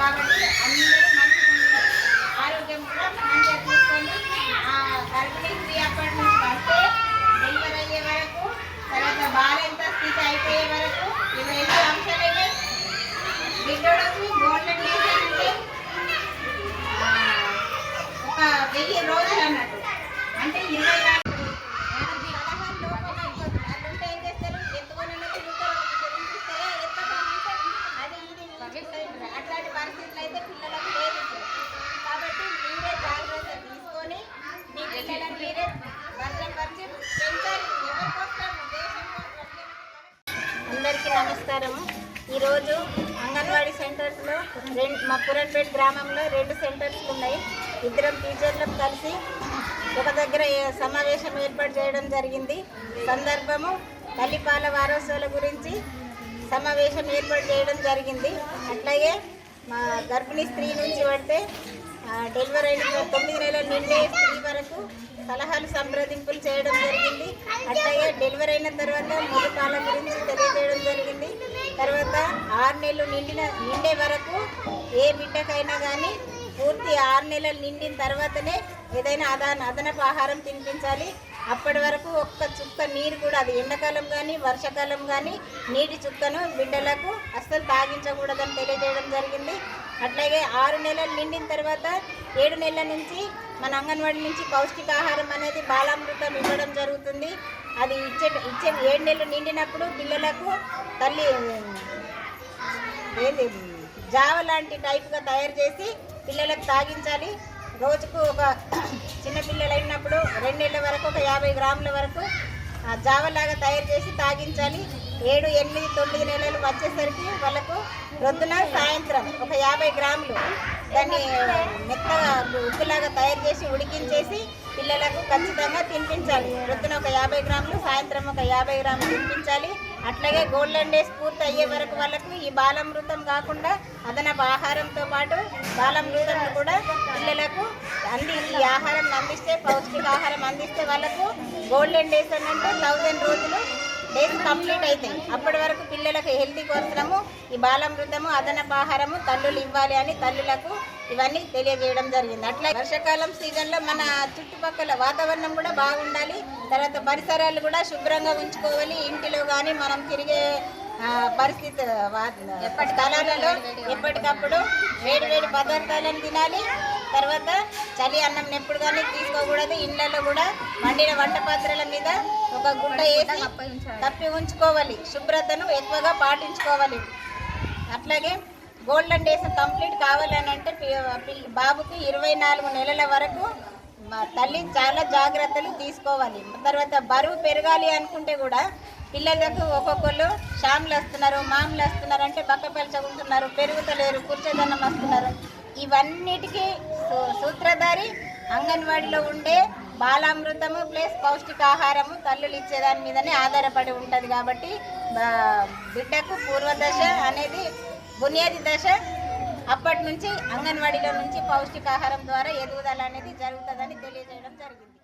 కాబట్టి అందరూ మంచిగా ఆరోగ్యం కూడా మంచిగా చూసుకొని ఆ గర్భిణీ స్త్రీ అప్పటి నుంచి పడితే డెలివరీ అయ్యే వరకు తర్వాత బాలెంత స్థితి అయిపోయే వరకు ఇవి రెండు అంశాలైతే బిడ్డోడకు గవర్నమెంట్ చేశారంటే ఒక వెయ్యి రోజులు అన్నట్టు. అంటే ఇరవై నమస్కారము. ఈరోజు అంగన్వాడీ సెంటర్స్లో రెండు మా పురన్పేట గ్రామంలో రెండు సెంటర్స్ ఉన్నాయి. ఇద్దరం టీచర్లకు కలిసి ఒక దగ్గర సమావేశం ఏర్పాటు చేయడం జరిగింది. సందర్భము తల్లిపాల వారోత్సవాల గురించి సమావేశం ఏర్పాటు చేయడం జరిగింది. అట్లాగే మా గర్భిణీ స్త్రీ నుంచి పడితే డెలివరీ అయిన తొమ్మిది నెలల నుండి స్త్రీ వరకు సలహాలు సంప్రదింపులు చేయడం జరిగింది. డెలివరీ అయిన తర్వాత ముఖపాల గురించి తెలియజేయడం జరిగింది. తర్వాత ఆరు నెలలు నిండిన నిండే వరకు ఏ బిడ్డకైనా కానీ పూర్తి ఆరు నెలలు నిండిన తర్వాతనే ఏదైనా అదన అదనపు ఆహారం తినిపించాలి. అప్పటి వరకు ఒక్క చుక్క నీరు కూడా అది ఎండాకాలం కానీ వర్షాకాలం కానీ నీటి చుక్కను బిడ్డలకు అస్సలు తాగించకూడదని తెలియజేయడం జరిగింది. అట్లాగే ఆరు నెలలు నిండిన తర్వాత ఏడు నెలల నుంచి మన అంగన్వాడీ నుంచి పౌష్టికాహారం అనేది బాలామృతం ఇవ్వడం జరుగుతుంది. అది ఇచ్చే ఇచ్చే ఏడు నెలలు నిండినప్పుడు పిల్లలకు తల్లి ఏది జావ లాంటి టైప్గా తయారు చేసి పిల్లలకు తాగించాలి. రోజుకు ఒక చిన్నపిల్లలు అయినప్పుడు రెండేళ్ళ వరకు ఒక యాభై గ్రాముల వరకు ఆ జావలాగా తయారు చేసి తాగించాలి. ఏడు ఎనిమిది తొమ్మిది నెలలు వచ్చేసరికి వాళ్ళకు రొద్దున సాయంత్రం ఒక యాభై గ్రాములు దాన్ని మెత్తగా ఉప్పులాగా తయారు చేసి ఉడికించేసి పిల్లలకు ఖచ్చితంగా తినిపించాలి. ప్రొద్దున ఒక యాభై గ్రాములు సాయంత్రం ఒక యాభై గ్రాములు తినిపించాలి. అట్లాగే గోల్డెన్ డేస్ పూర్తి అయ్యే వరకు వాళ్ళకు ఈ బాలమృతం కాకుండా అదనపు ఆహారంతో పాటు బాలమృతం కూడా పిల్లలకు అంది ఈ ఆహారం అందిస్తే పౌష్టిక ఆహారం అందిస్తే వాళ్ళకు గోల్డెన్ డేస్ అని అంటే థౌజండ్ రోజులు డేస్ కంప్లీట్ అవుతాయి. అప్పటి వరకు పిల్లలకు హెల్తీ కోసము ఈ బాలామృతము అదనపు ఆహారము తల్లులు ఇవ్వాలి అని తల్లులకు ఇవన్నీ తెలియజేయడం జరిగింది. అట్లా వర్షాకాలం సీజన్లో మన చుట్టుపక్కల వాతావరణం కూడా బాగుండాలి. తర్వాత పరిసరాలు కూడా శుభ్రంగా ఉంచుకోవాలి. ఇంటిలో కానీ మనం తిరిగే పరిస్థితి ఎప్పటి కాలాలలో ఎప్పటికప్పుడు వేడి వేడి పదార్థాలను తినాలి. తర్వాత చలి అన్నం ఎప్పుడు కానీ తీసుకోకూడదు. ఇళ్ళల్లో కూడా వండిన వంట పాత్రల మీద ఒక గుడ్డ వేసి తప్పి ఉంచుకోవాలి. శుభ్రతను ఎక్కువగా పాటించుకోవాలి. అట్లాగే గోల్డెన్ డేస్ కంప్లీట్ కావాలని అంటే బాబుకి ఇరవై నాలుగు నెలల వరకు తల్లి చాలా జాగ్రత్తలు తీసుకోవాలి. తర్వాత బరువు పెరగాలి అనుకుంటే కూడా పిల్లలకు ఒక్కొక్కరు షాములు వస్తున్నారు మామూలు వస్తున్నారు అంటే బక్కపలచకుంటున్నారు పెరుగుతలేరు కూర్చోదనం వస్తున్నారు. ఇవన్నిటికీ సూ- సూత్రధారి అంగన్వాడీలో ఉండే బాలామృతము ప్లస్ పౌష్టికాహారము తల్లులు ఇచ్చేదాని మీదనే ఆధారపడి ఉంటుంది కాబట్టి బిడ్డకు పూర్వదశ అనేది బునియాది దశ అప్పటి నుంచి అంగన్వాడీలో నుంచి పౌష్టికాహారం ద్వారా ఎదుగుదల అనేది జరుగుతుందని తెలియజేయడం జరిగింది.